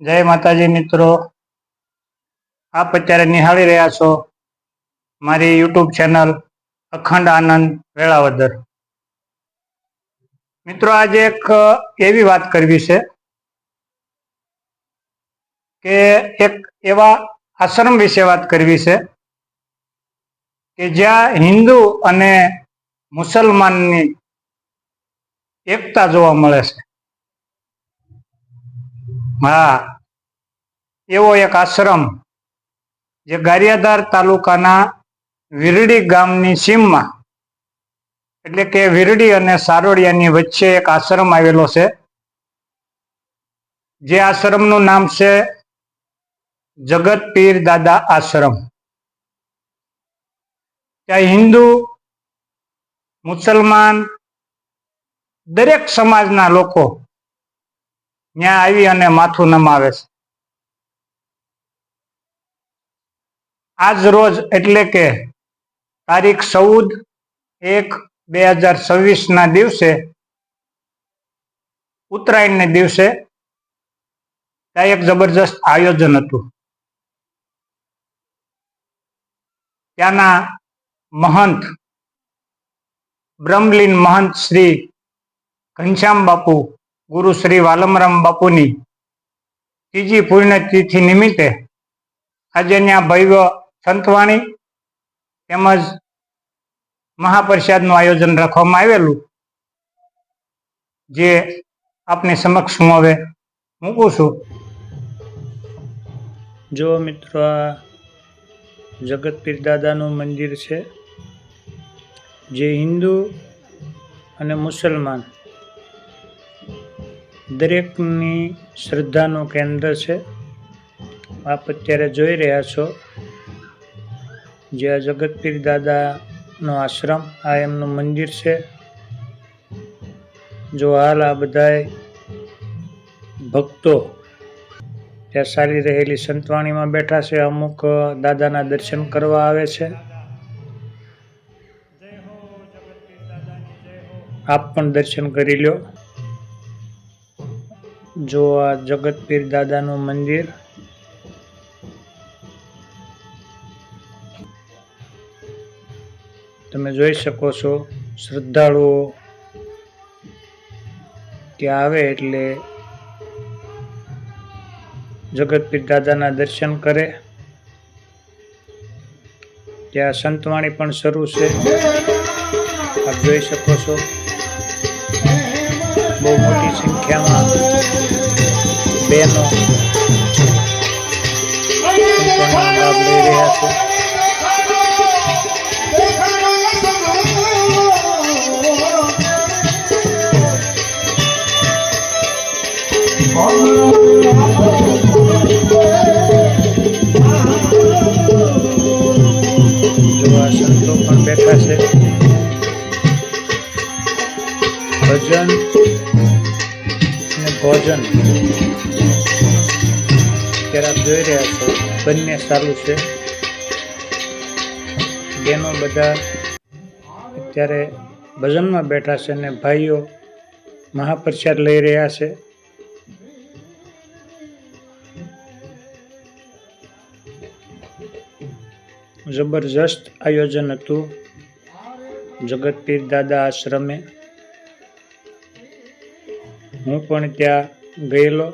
જય માતાજી મિત્રો. આપ અત્યારે નિહાળી રહ્યા છો મારી યુટ્યુબ ચેનલ અખંડ આનંદ વેળાવદર. મિત્રો, આજે એક એવી વાત કરવી છે કે એક એવા આશ્રમ વિશે વાત કરવી છે કે જ્યાં હિન્દુ અને મુસલમાનની એકતા જોવા મળે છે. હા. એવો એક આશ્રમ જે ગારિયાધાર તાલુકાના વિરડી ગામની સીમમાં, એટલે કે વિરડી અને સારોડિયાની વચ્ચે એક આશ્રમ આવેલો છે. જે આશ્રમનું નામ છે જગત પીર દાદા આશ્રમ. ત્યાં હિન્દુ, મુસલમાન દરેક સમાજના લોકો ત્યાં આવી અને માથું નમાવે છે. આજ રોજ એટલે કે તારીખ ચૌદ એક બે હજાર છવ્વીસ ના દિવસે, ઉત્તરાયણને દિવસે, ત્યાં એક જબરજસ્ત આયોજન હતું. ત્યાંના મહંત, બ્રહ્મલીન મહંત શ્રી ઘનશ્યામ બાપુ ગુરુ શ્રી વાલમરામ બાપુની ત્રીજી પુણ્યતિથિ નિમિત્તે આજે ત્યાં ભવ્ય સંતવાણી તેમજ મહાપ્રસાદનું આયોજન રાખવામાં આવેલું, જે આપની સમક્ષ હું હવે મૂકું છું. જો મિત્રો, આ જગતપીર દાદાનું મંદિર છે, જે હિન્દુ અને મુસલમાન દરેકની શ્રદ્ધાનું કેન્દ્ર છે. આપ અત્યારે જોઈ રહ્યા છો જે આ જગતપીર દાદાનો આશ્રમ, આ એમનું મંદિર છે. જો હાલ આ બધાય ભક્તો ત્યાં ચાલી રહેલી સંતવાણીમાં બેઠા છે, અમુક દાદાના દર્શન કરવા આવે છે. આપ પણ દર્શન કરી લો જો આ જગતપીર દાદાનું મંદિર. તમે જોઈ શકો છો, શ્રદ્ધાળુઓ ત્યાં આવે એટલે જગતપીર દાદાના દર્શન કરે. ત્યાં સંતવાણી પણ શરૂ છે. આપ જોઈ શકો છો. બહુ મોટી સંખ્યામાં બેઠા છે ભજન અને ભોજન. અત્યારે આપ જોઈ રહ્યા છો, બંને સારું છે. બહેનો બધા અત્યારે ભજનમાં બેઠા છે અને ભાઈઓ મહાપ્રસાદ લઈ રહ્યા છે. જબરજસ્ત આયોજન હતું જગતપીર દાદા આશ્રમે. હું પણ ત્યાં ગયેલો.